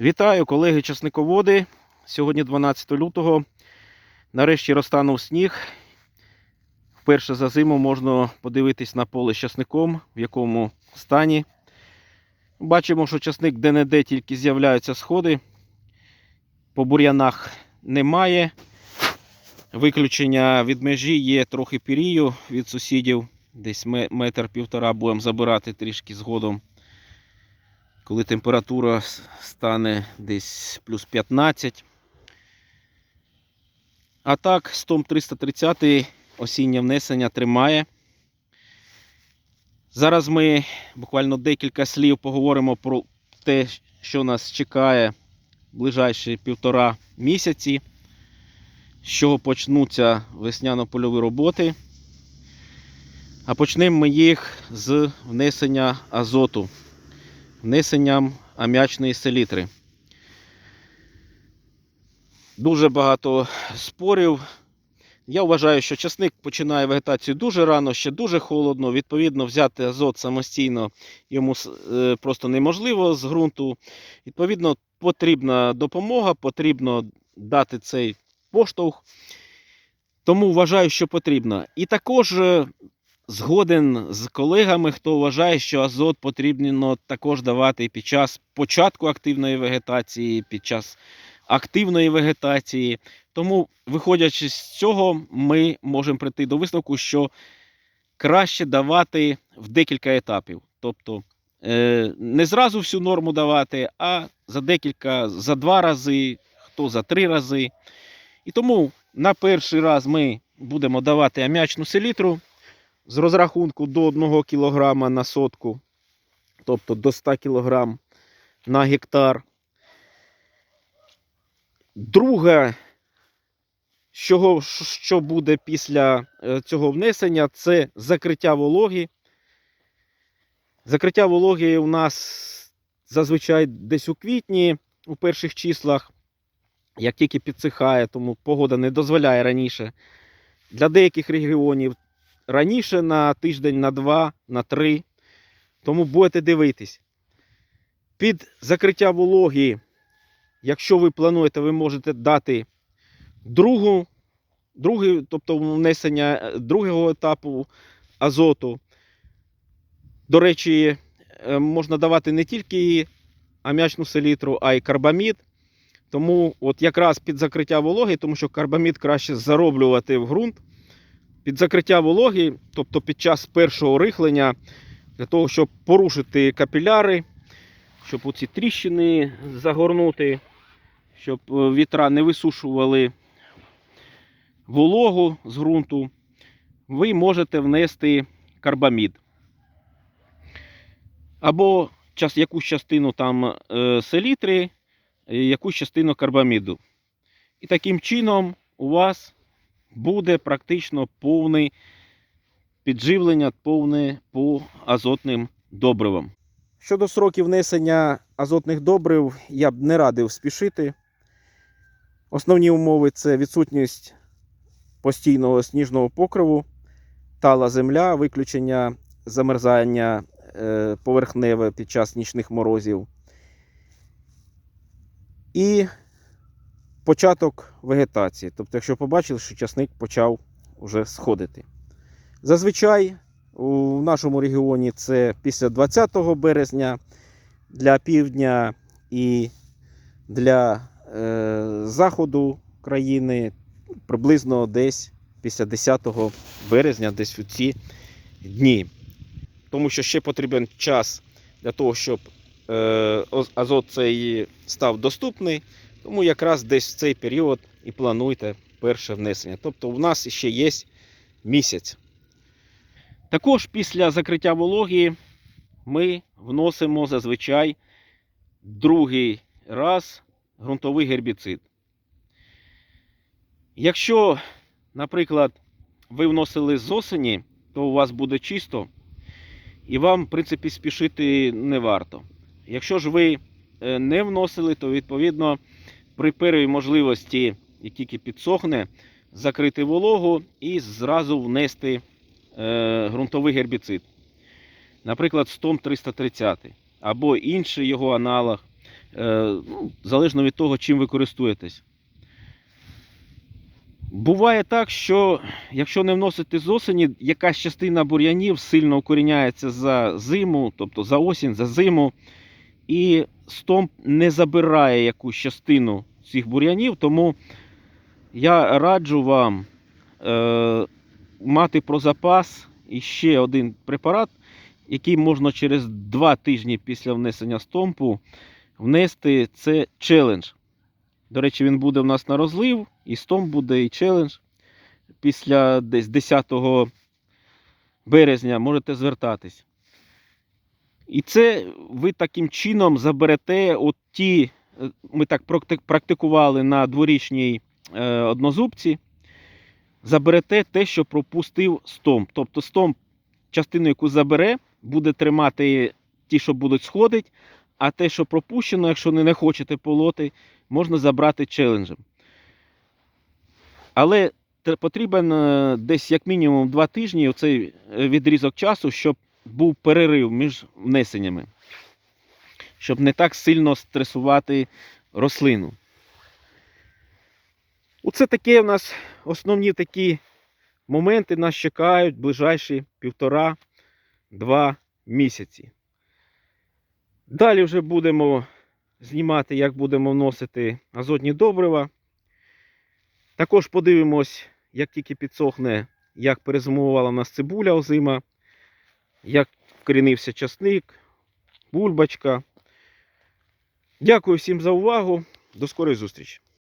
Вітаю, колеги часниководи. Сьогодні 12 лютого. Нарешті розтанув сніг. Вперше за зиму можна подивитись на поле з часником, в якому стані. Бачимо, що часник де-не-де тільки з'являються сходи. По бур'янах немає. Виключення від межі є трохи пірію від сусідів. Десь ме- метр півтора будемо забирати трішки згодом коли температура стане десь плюс 15. А так, стом 330 осіннє внесення тримає. Зараз ми буквально декілька слів поговоримо про те, що нас чекає ближайші півтора місяці, з чого почнуться весняно-польові роботи. А почнемо ми їх з внесення азоту внесенням ам'ячної селітри. Дуже багато спорів. Я вважаю, що часник починає вегетацію дуже рано, ще дуже холодно. Відповідно, взяти азот самостійно йому е, просто неможливо з ґрунту. Відповідно, потрібна допомога, потрібно дати цей поштовх. Тому вважаю, що потрібно. І також е, згоден з колегами, хто вважає, що азот потрібно також давати під час початку активної вегетації, під час активної вегетації. Тому, виходячи з цього, ми можемо прийти до висновку, що краще давати в декілька етапів. Тобто е, не зразу всю норму давати, а за декілька, за два рази, хто за три рази. І тому на перший раз ми будемо давати ам'ячну селітру з розрахунку до 1 кг на сотку, тобто до 100 кг на гектар. Друге, що, буде після е, цього внесення, це закриття вологи. Закриття вологи у нас зазвичай десь у квітні, у перших числах, як тільки підсихає, тому погода не дозволяє раніше. Для деяких регіонів раніше на тиждень, на два, на три. Тому будете дивитись. Під закриття вологи, якщо ви плануєте, ви можете дати другу, другий, тобто внесення е, другого етапу азоту. До речі, е, можна давати не тільки ам'ячну селітру, а й карбамід. Тому от якраз під закриття вологи, тому що карбамід краще зароблювати в ґрунт під закриття вологи, тобто під час першого рихлення, для того, щоб порушити капіляри, щоб оці тріщини загорнути, щоб е, вітра не висушували вологу з ґрунту, ви можете внести карбамід. Або якусь частину там е, селітри, е, якусь частину карбаміду. І таким чином у вас буде практично повне підживлення, повне по азотним добривам. Щодо сроків внесення азотних добрив, я б не радив спішити. Основні умови це відсутність постійного сніжного покриву, тала земля, виключення замерзання е, поверхневе під час нічних морозів. І початок вегетації. Тобто, якщо побачили, що часник почав вже сходити. Зазвичай у нашому регіоні це після 20 березня для півдня і для е, заходу країни приблизно десь після 10 березня, десь у ці дні. Тому що ще потрібен час для того, щоб е, азот цей став доступний. Тому якраз десь в цей період і плануйте перше внесення. Тобто у нас ще є місяць. Також після закриття вологи ми вносимо зазвичай другий раз ґрунтовий гербіцид. Якщо, наприклад, ви вносили з осені, то у вас буде чисто, і вам, в принципі, спішити не варто. Якщо ж ви е, не вносили, то відповідно при першій можливості, як тільки підсохне, закрити вологу і зразу внести е, ґрунтовий гербіцид. Наприклад, стом 330 або інший його аналог. Е, ну, залежно від того, чим ви користуєтесь. Буває так, що якщо не вносити з осені, якась частина бур'янів сильно укоріняється за зиму, тобто за осінь, за зиму, і стомп не забирає якусь частину цих бур'янів, тому я раджу вам е, мати про запас іще один препарат, який можна через 2 тижні після внесення стомпу внести це челендж. До речі, він буде в нас на розлив, і стомп буде, і челендж. Після десь 10 березня можете звертатись. І це ви таким чином заберете от ті, е, ми так практикували на дворічній е, однозубці, заберете те, що пропустив стомп. Тобто стомп, частину, яку забере, буде тримати ті, що будуть сходити, а те, що пропущено, якщо не, не хочете полоти, можна забрати челенджем. Але потрібен е, десь як мінімум 2 тижні оцей відрізок часу, щоб був перерив між внесеннями, щоб не так сильно стресувати рослину. Оце таке у нас основні такі моменти нас чекають ближайші півтора-два місяці. Далі вже будемо знімати, як будемо вносити азотні добрива. Також подивимось, як тільки підсохне, як перезимувала в нас цибуля озима, як вкорінився часник, бульбочка. Дякую всім за увагу. До скорої зустрічі!